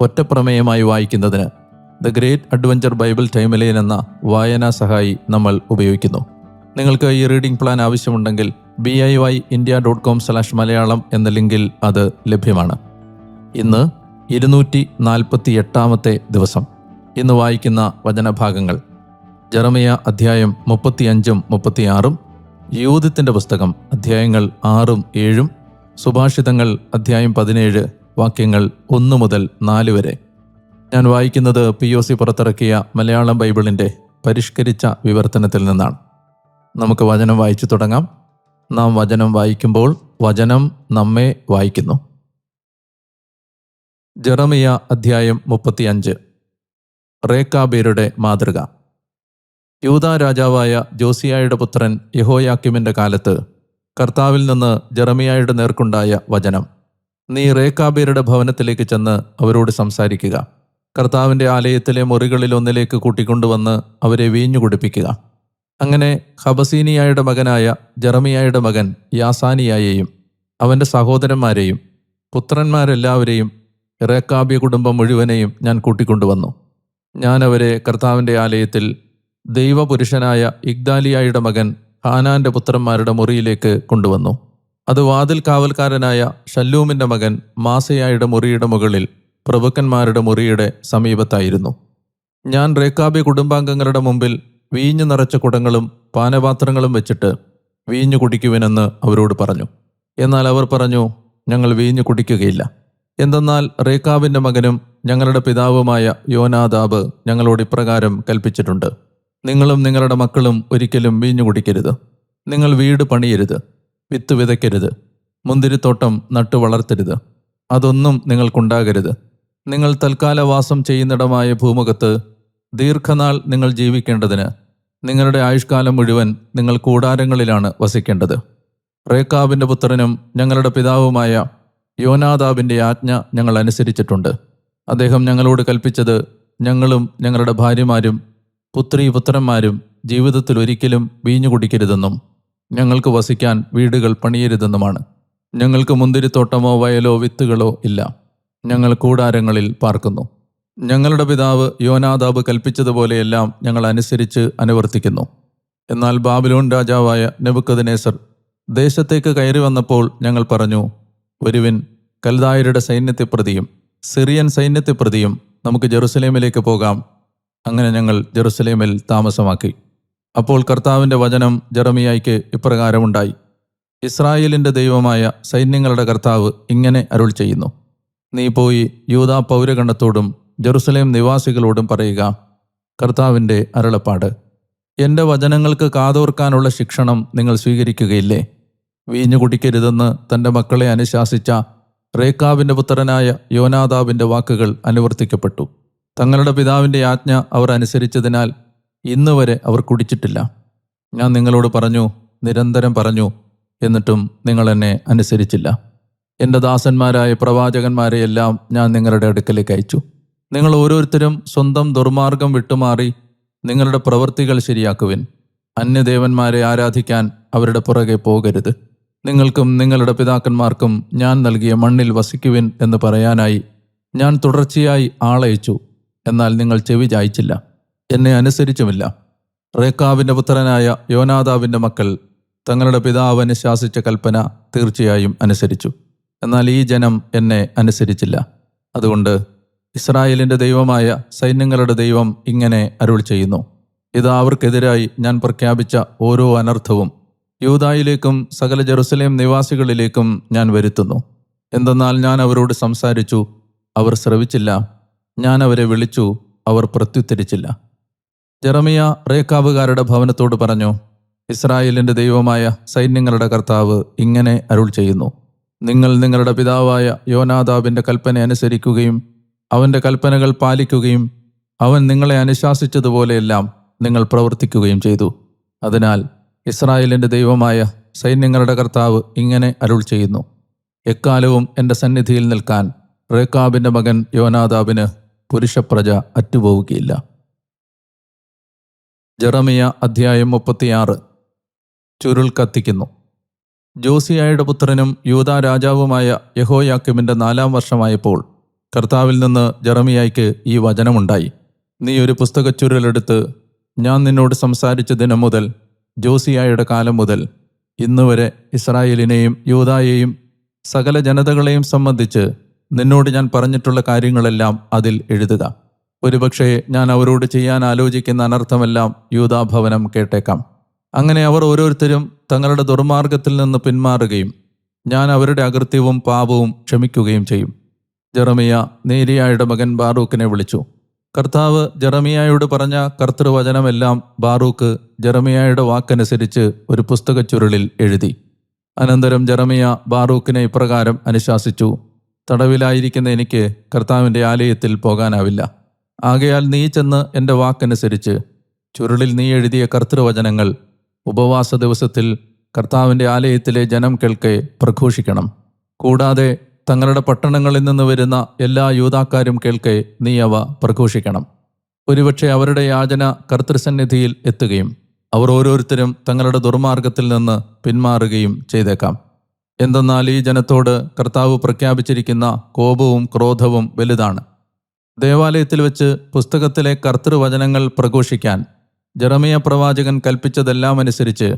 ഒറ്റപ്രമേയമായി വായിക്കുന്നതിന് the great adventure Bible timeline എന്ന വായനാ സഹായി നമ്മൾ ഉപയോഗിക്കുന്നു. നിങ്ങൾക്ക് ഈ റീഡിംഗ് പ്ലാൻ ആവശ്യമുണ്ടെങ്കിൽ B I Y India dot com slash Malayalam എന്ന ലിങ്കിൽ അത് ലഭ്യമാണ്. ഇന്ന് ഇരുന്നൂറ്റി നാൽപ്പത്തി എട്ടാമത്തെ ദിവസം. ഇന്ന് വായിക്കുന്ന വചനഭാഗങ്ങൾ. ജെറമിയ അധ്യായം മുപ്പത്തിയഞ്ചും മുപ്പത്തിയാറും യൂതിത്തിന്റെ പുസ്തകം അധ്യായങ്ങൾ ആറും ഏഴും സുഭാഷിതങ്ങൾ അധ്യായം പതിനേഴ് വാക്യങ്ങൾ ഒന്ന് മുതൽ നാല് വരെ. ഞാൻ വായിക്കുന്നത് പി ഒ സി പുറത്തിറക്കിയ മലയാളം ബൈബിളിന്റെ പരിഷ്കരിച്ച വിവർത്തനത്തിൽ നിന്നാണ്. നമുക്ക് വചനം വായിച്ചു തുടങ്ങാം. നാം വചനം വായിക്കുമ്പോൾ വചനം നമ്മെ വായിക്കുന്നു. ജെറമിയ അധ്യായം മുപ്പത്തിയഞ്ച്. റേക്കാബീരുടെ മാതൃക. യൂത രാജാവായ ജോസിയായുടെ പുത്രൻ യഹോയാക്കിമിന്റെ കാലത്ത് കർത്താവിൽ നിന്ന് ജെറമിയായുടെ നേർക്കുണ്ടായ വചനം. നീ റേക്കാബീരുടെ ഭവനത്തിലേക്ക് ചെന്ന് അവരോട് സംസാരിക്കുക. കർത്താവിന്റെ ആലയത്തിലെ മുറികളിൽ ഒന്നിലേക്ക് കൂട്ടിക്കൊണ്ടുവന്ന് അവരെ വീഞ്ഞു കുടിപ്പിക്കുക. അങ്ങനെ ഹബസീനിയായുടെ മകനായ ജെറമിയായുടെ മകൻ യാസാനിയായെയും അവന്റെ സഹോദരന്മാരെയും പുത്രന്മാരെല്ലാവരെയും റേക്കാബ്യ കുടുംബം മുഴുവനെയും ഞാൻ കൂട്ടിക്കൊണ്ടുവന്നു. ഞാൻ അവരെ കർത്താവിന്റെ ആലയത്തിൽ ദൈവപുരുഷനായ ഇഗ്ദാലിയായുടെ മകൻ ഹാനാന്റെ പുത്രന്മാരുടെ മുറിയിലേക്ക് കൊണ്ടുവന്നു. അത് വാതിൽ കാവൽക്കാരനായ ഷല്ലൂമിന്റെ മകൻ മാസയായുടെ മുറിയുടെ മുകളിൽ പ്രഭുക്കന്മാരുടെ മുറിയുടെ സമീപത്തായിരുന്നു. ഞാൻ റേക്കാബി കുടുംബാംഗങ്ങളുടെ മുമ്പിൽ വീഞ്ഞു നിറച്ച കുടങ്ങളും പാനപാത്രങ്ങളും വെച്ചിട്ട് വീഞ്ഞു കുടിക്കുവിനെന്ന് അവരോട് പറഞ്ഞു. എന്നാൽ അവർ പറഞ്ഞു ഞങ്ങൾ വീഞ്ഞു കുടിക്കുകയില്ല. എന്തെന്നാൽ റേക്കാബിന്റെ മകനും ഞങ്ങളുടെ പിതാവുമായ യോനാദാബ് ഞങ്ങളോട് ഇപ്രകാരം കൽപ്പിച്ചിട്ടുണ്ട്. നിങ്ങളും നിങ്ങളുടെ മക്കളും ഒരിക്കലും വീഞ്ഞു കുടിക്കരുത്. നിങ്ങൾ വീട് പണിയരുത്. വിത്ത് വിതയ്ക്കരുത്. മുന്തിരിത്തോട്ടം നട്ടു വളർത്തരുത്. അതൊന്നും നിങ്ങൾക്കുണ്ടാകരുത്. നിങ്ങൾ തൽക്കാലവാസം ചെയ്യുന്നിടമായ ഭൂമുഖത്ത് ദീർഘനാൾ നിങ്ങൾ ജീവിക്കേണ്ടതിന് നിങ്ങളുടെ ആയുഷ്കാലം മുഴുവൻ നിങ്ങൾ കൂടാരങ്ങളിലാണ് വസിക്കേണ്ടത്. റേക്കാബിന്റെ പുത്രനും ഞങ്ങളുടെ പിതാവുമായ യോനാദാബിന്റെ ആജ്ഞ ഞങ്ങൾ അനുസരിച്ചിട്ടുണ്ട്. അദ്ദേഹം ഞങ്ങളോട് കൽപ്പിച്ചത് ഞങ്ങളും ഞങ്ങളുടെ ഭാര്യമാരും പുത്രി പുത്രന്മാരും ജീവിതത്തിൽ ഒരിക്കലും വീഞ്ഞു കുടിക്കരുതെന്നും ഞങ്ങൾക്ക് വസിക്കാൻ വീടുകൾ പണിയരുതെന്നുമാണ്. ഞങ്ങൾക്ക് മുന്തിരിത്തോട്ടമോ വയലോ വിത്തുകളോ ഇല്ല. ഞങ്ങൾ കൂടാരങ്ങളിൽ പാർക്കുന്നു. ഞങ്ങളുടെ പിതാവ് യോനാദാബ് കൽപ്പിച്ചതുപോലെയെല്ലാം ഞങ്ങൾ അനുസരിച്ച് അനുവർത്തിക്കുന്നു. എന്നാൽ ബാബിലോൺ രാജാവായ നെബുക്കദിനേസർ ദേശത്തേക്ക് കയറി വന്നപ്പോൾ ഞങ്ങൾ പറഞ്ഞു ഒരുവിൻ കൽദായരുടെ സൈന്യത്തെ പ്രതിയും സിറിയൻ സൈന്യത്തെ പ്രതിയും നമുക്ക് ജെറുസലേമിലേക്ക് പോകാം. അങ്ങനെ ഞങ്ങൾ ജെറുസലേമിൽ താമസമാക്കി. അപ്പോൾ കർത്താവിന്റെ വചനം ജെറമിയായിക്ക് ഇപ്രകാരമുണ്ടായി. ഇസ്രായേലിന്റെ ദൈവമായ സൈന്യങ്ങളുടെ കർത്താവ് ഇങ്ങനെ അരുൾ ചെയ്യുന്നു. നീ പോയി യൂതാ പൗരഗണത്തോടും ജെറുസലേം നിവാസികളോടും പറയുക കർത്താവിന്റെ അരുളപ്പാട് എന്റെ വചനങ്ങൾക്ക് കാതോർക്കാനുള്ള ശിക്ഷണം നിങ്ങൾ സ്വീകരിക്കുകയില്ലേ? വീഞ്ഞു കുടിക്കരുതെന്ന് തന്റെ മക്കളെ അനുശാസിച്ച റേക്കാവിന്റെ പുത്രനായ യോനാദാബിന്റെ വാക്കുകൾ അനുവർത്തിക്കപ്പെട്ടു. തങ്ങളുടെ പിതാവിന്റെ ആജ്ഞ അവർ അനുസരിച്ചതിനാൽ ഇന്ന് വരെ അവർ കുടിച്ചിട്ടില്ല. ഞാൻ നിങ്ങളോട് പറഞ്ഞു നിരന്തരം പറഞ്ഞു എന്നിട്ടും നിങ്ങൾ എന്നെ അനുസരിച്ചില്ല. എന്റെ ദാസന്മാരായ പ്രവാചകന്മാരെയെല്ലാം ഞാൻ നിങ്ങളുടെ അടുക്കലേക്ക് അയച്ചു. നിങ്ങൾ ഓരോരുത്തരും സ്വന്തം ദുർമാർഗം വിട്ടുമാറി നിങ്ങളുടെ പ്രവൃത്തികൾ ശരിയാക്കുവിൻ. അന്യദേവന്മാരെ ആരാധിക്കാൻ അവരുടെ പുറകെ പോകരുത്. നിങ്ങൾക്കും നിങ്ങളുടെ പിതാക്കന്മാർക്കും ഞാൻ നൽകിയ മണ്ണിൽ വസിക്കുവിൻ എന്ന് പറയാനായി ഞാൻ തുടർച്ചയായി ആളയച്ചു. എന്നാൽ നിങ്ങൾ ചെവി ചായ്ച്ചില്ല. എന്നെ അനുസരിച്ചുമില്ല. റേക്കാവിന്റെ പുത്രനായ യോനാദാവിന്റെ മക്കൾ തങ്ങളുടെ പിതാവ് അനുശാസിച്ച കൽപ്പന തീർച്ചയായും അനുസരിച്ചു. എന്നാൽ ഈ ജനം എന്നെ അനുസരിച്ചില്ല. അതുകൊണ്ട് ഇസ്രായേലിന്റെ ദൈവമായ സൈന്യങ്ങളുടെ ദൈവം ഇങ്ങനെ അരുൾ ചെയ്യുന്നു. ഇത് അവർക്കെതിരായി ഞാൻ പ്രഖ്യാപിച്ച ഓരോ അനർത്ഥവും യൂതായിലേക്കും സകല ജെറുസലേം നിവാസികളിലേക്കും ഞാൻ വരുത്തുന്നു. എന്തെന്നാൽ ഞാൻ അവരോട് സംസാരിച്ചു അവർ ശ്രവിച്ചില്ല. ഞാൻ അവരെ വിളിച്ചു അവർ പ്രത്യുത്തരിച്ചില്ല. ജെറമിയ റേക്കാവുകാരുടെ ഭവനത്തോട് പറഞ്ഞു ഇസ്രായേലിന്റെ ദൈവമായ സൈന്യങ്ങളുടെ കർത്താവ് ഇങ്ങനെ അരുൾ ചെയ്യുന്നു. നിങ്ങൾ നിങ്ങളുടെ പിതാവായ യോനാദാബിന്റെ കൽപ്പന അനുസരിക്കുകയും അവന്റെ കൽപ്പനകൾ പാലിക്കുകയും അവൻ നിങ്ങളെ അനുശാസിച്ചതുപോലെയെല്ലാം നിങ്ങൾ പ്രവർത്തിക്കുകയും ചെയ്തു. അതിനാൽ ഇസ്രായേലിന്റെ ദൈവമായ സൈന്യങ്ങളുടെ കർത്താവ് ഇങ്ങനെ അരുൾ ചെയ്യുന്നു. എക്കാലവും എന്റെ സന്നിധിയിൽ നിൽക്കാൻ റേക്കാബിന്റെ മകൻ യോനാദാബിന് പുരുഷപ്രജ അറ്റുപോവുകയില്ല. ജെറമിയ അധ്യായം മുപ്പത്തിയാറ്. ചുരുൾ കത്തിക്കുന്നു. ജോസിയായുടെ പുത്രനും യൂതാ രാജാവുമായ യഹോയാക്കിമിന്റെ നാലാം വർഷമായപ്പോൾ കർത്താവിൽ നിന്ന് ജെറമിയായ്ക്ക് ഈ വചനമുണ്ടായി. നീ ഒരു പുസ്തക ചുരുളെടുത്ത് ഞാൻ നിന്നോട് സംസാരിച്ച ദിനം മുതൽ ജോസിയായുടെ കാലം മുതൽ ഇന്നുവരെ ഇസ്രായേലിനെയും യൂതായെയും സകല ജനതകളെയും സംബന്ധിച്ച് നിന്നോട് ഞാൻ പറഞ്ഞിട്ടുള്ള കാര്യങ്ങളെല്ലാം അതിൽ എഴുതുക. ഒരുപക്ഷെ ഞാൻ അവരോട് ചെയ്യാൻ ആലോചിക്കുന്ന അനർത്ഥമെല്ലാം യൂതാഭവനം കേട്ടേക്കാം. അങ്ങനെ അവർ ഓരോരുത്തരും തങ്ങളുടെ ദുർമാർഗത്തിൽ നിന്ന് പിന്മാറുകയും ഞാൻ അവരുടെ അകൃത്യവും പാപവും ക്ഷമിക്കുകയും ചെയ്യും. ജെറമിയ നേരിയായുടെ മകൻ ബാറൂക്കിനെ വിളിച്ചു. കർത്താവ് ജെറമിയായോട് പറഞ്ഞ കർത്തൃവചനമെല്ലാം ബാറൂക്ക് ജെറമിയായുടെ വാക്കനുസരിച്ച് ഒരു പുസ്തക ചുരുളിൽ എഴുതി. അനന്തരം ജെറമിയ ബാറൂക്കിനെ ഇപ്രകാരം അനുശാസിച്ചു. തടവിലായിരിക്കുന്ന എനിക്ക് കർത്താവിന്റെ ആലയത്തിൽ പോകാനാവില്ല. ആകയാൽ നീ ചെന്ന് എന്റെ വാക്കനുസരിച്ച് ചുരുളിൽ നീ എഴുതിയ കർത്തൃവചനങ്ങൾ ഉപവാസ ദിവസത്തിൽ കർത്താവിന്റെ ആലയത്തിലെ ജനം കേൾക്കെ പ്രഘോഷിക്കണം. കൂടാതെ തങ്ങളുടെ പട്ടണങ്ങളിൽ നിന്ന് വരുന്ന എല്ലാ യൂതാക്കാരും കേൾക്കെ നീ അവ പ്രഘോഷിക്കണം. ഒരുപക്ഷെ അവരുടെ യാചന കർത്തൃസന്നിധിയിൽ എത്തുകയും അവർ ഓരോരുത്തരും തങ്ങളുടെ ദുർമാർഗത്തിൽ നിന്ന് പിന്മാറുകയും ചെയ്തേക്കാം. എന്തെന്നാൽ ഈ ജനത്തോട് കർത്താവ് പ്രഖ്യാപിച്ചിരിക്കുന്ന കോപവും ക്രോധവും വലുതാണ്. ദേവാലയത്തിൽ വെച്ച് പുസ്തകത്തിലെ കർത്തൃവചനങ്ങൾ പ്രഘോഷിക്കാൻ ജെറമിയ പ്രവാചകൻ കൽപ്പിച്ചതെല്ലാം അനുസരിച്ച്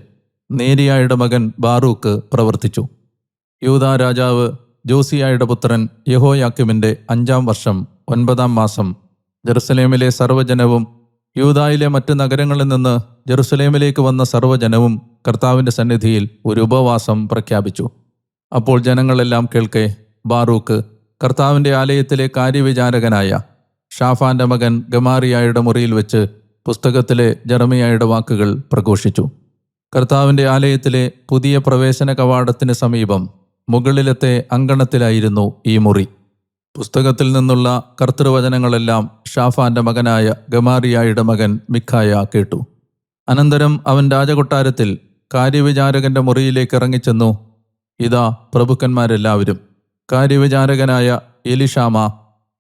നേരിയായുടെ മകൻ ബാറൂക്ക് പ്രവർത്തിച്ചു. യൂതാ രാജാവ് ജോസിയായുടെ പുത്രൻ യഹോയാക്കിമിന്റെ അഞ്ചാം വർഷം ഒൻപതാം മാസം ജെറുസലേമിലെ സർവജനവും യൂതായിലെ മറ്റ് നഗരങ്ങളിൽ നിന്ന് ജെറുസലേമിലേക്ക് വന്ന സർവജനവും കർത്താവിന്റെ സന്നിധിയിൽ ഒരു ഉപവാസം പ്രഖ്യാപിച്ചു. അപ്പോൾ ജനങ്ങളെല്ലാം കേൾക്കെ ബാറൂക്ക് കർത്താവിന്റെ ആലയത്തിലെ കാര്യവിചാരകനായ ഷാഫാന്റെ മകൻ ഗമാറിയായുടെ മുറിയിൽ വെച്ച് പുസ്തകത്തിലെ ജർമിയായുടെ വാക്കുകൾ പ്രഘോഷിച്ചു. കർത്താവിന്റെ ആലയത്തിലെ പുതിയ പ്രവേശന കവാടത്തിന് സമീപം മുകളിലത്തെ അങ്കണത്തിലായിരുന്നു ഈ മുറി. പുസ്തകത്തിൽ നിന്നുള്ള കർത്തൃവചനങ്ങളെല്ലാം ഷാഫാന്റെ മകനായ ഗമാറിയായുടെ മകൻ മിഖായ കേട്ടു. അനന്തരം അവൻ രാജകൊട്ടാരത്തിൽ കാര്യവിചാരകന്റെ മുറിയിലേക്ക് ഇറങ്ങിച്ചെന്നു ഇതാ പ്രഭുക്കന്മാരെല്ലാവരും. കാര്യവിചാരകനായ എലിഷാമ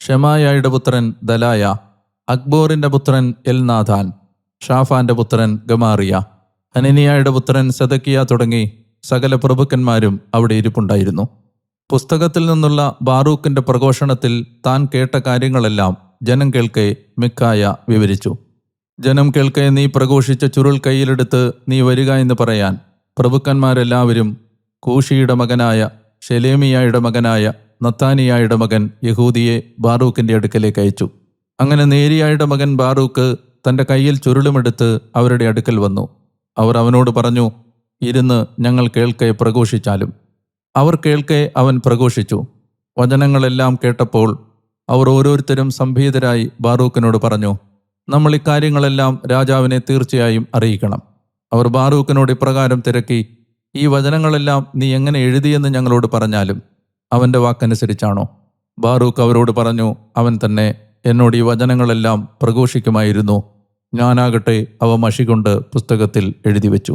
ഷെമായായുടെ പുത്രൻ ദലായ അക്ബോറിന്റെ പുത്രൻ എൽനാഥാൻ ഷാഫാന്റെ പുത്രൻ ഗമാറിയ ഹനനിയായുടെ പുത്രൻ സദക്കിയ തുടങ്ങി സകല പ്രഭുക്കന്മാരും അവിടെ ഇരിപ്പുണ്ടായിരുന്നു. പുസ്തകത്തിൽ നിന്നുള്ള ബാറൂക്കിന്റെ പ്രഘോഷണത്തിൽ താൻ കേട്ട കാര്യങ്ങളെല്ലാം ജനം കേൾക്കെ മിക്കായ വിവരിച്ചു. ജനം കേൾക്കെ നീ പ്രഘോഷിച്ച ചുരുൾ കയ്യിലെടുത്ത് നീ വരിക എന്ന് പറയാൻ പ്രഭുക്കന്മാരെല്ലാവരും കൂഷിയുടെ മകനായ ഷെലേമിയായുടെ മകനായ നത്താനിയായുടെ മകൻ യഹൂദിയെ ബാറൂക്കിന്റെ അടുക്കലേക്ക് അയച്ചു. അങ്ങനെ നേരിയായുടെ മകൻ ബാറൂക്ക് തന്റെ കയ്യിൽ ചുരുളുമെടുത്ത് അവരുടെ അടുക്കൽ വന്നു. അവർ അവനോട് പറഞ്ഞു ഇരുന്ന് ഞങ്ങൾ കേൾക്കെ പ്രഘോഷിച്ചാലും. അവർ കേൾക്കെ അവൻ പ്രഘോഷിച്ചു. വചനങ്ങളെല്ലാം കേട്ടപ്പോൾ അവർ ഓരോരുത്തരും സംഭീതരായി ബാറൂക്കിനോട് പറഞ്ഞു നമ്മൾ ഇക്കാര്യങ്ങളെല്ലാം രാജാവിനെ തീർച്ചയായും അറിയിക്കണം. അവർ ബാറൂക്കിനോട് ഇപ്രകാരം തിരക്കി ഈ വചനങ്ങളെല്ലാം നീ എങ്ങനെ എഴുതിയെന്ന് ഞങ്ങളോട് പറഞ്ഞാലും അവന്റെ വാക്കനുസരിച്ചാണോ? ബാറൂഖ് അവരോട് പറഞ്ഞു അവൻ തന്നെ എന്നോട് ഈ വചനങ്ങളെല്ലാം പ്രഘോഷിക്കുമായിരുന്നു. ഞാനാകട്ടെ അവ മഷി കൊണ്ട് പുസ്തകത്തിൽ എഴുതി വെച്ചു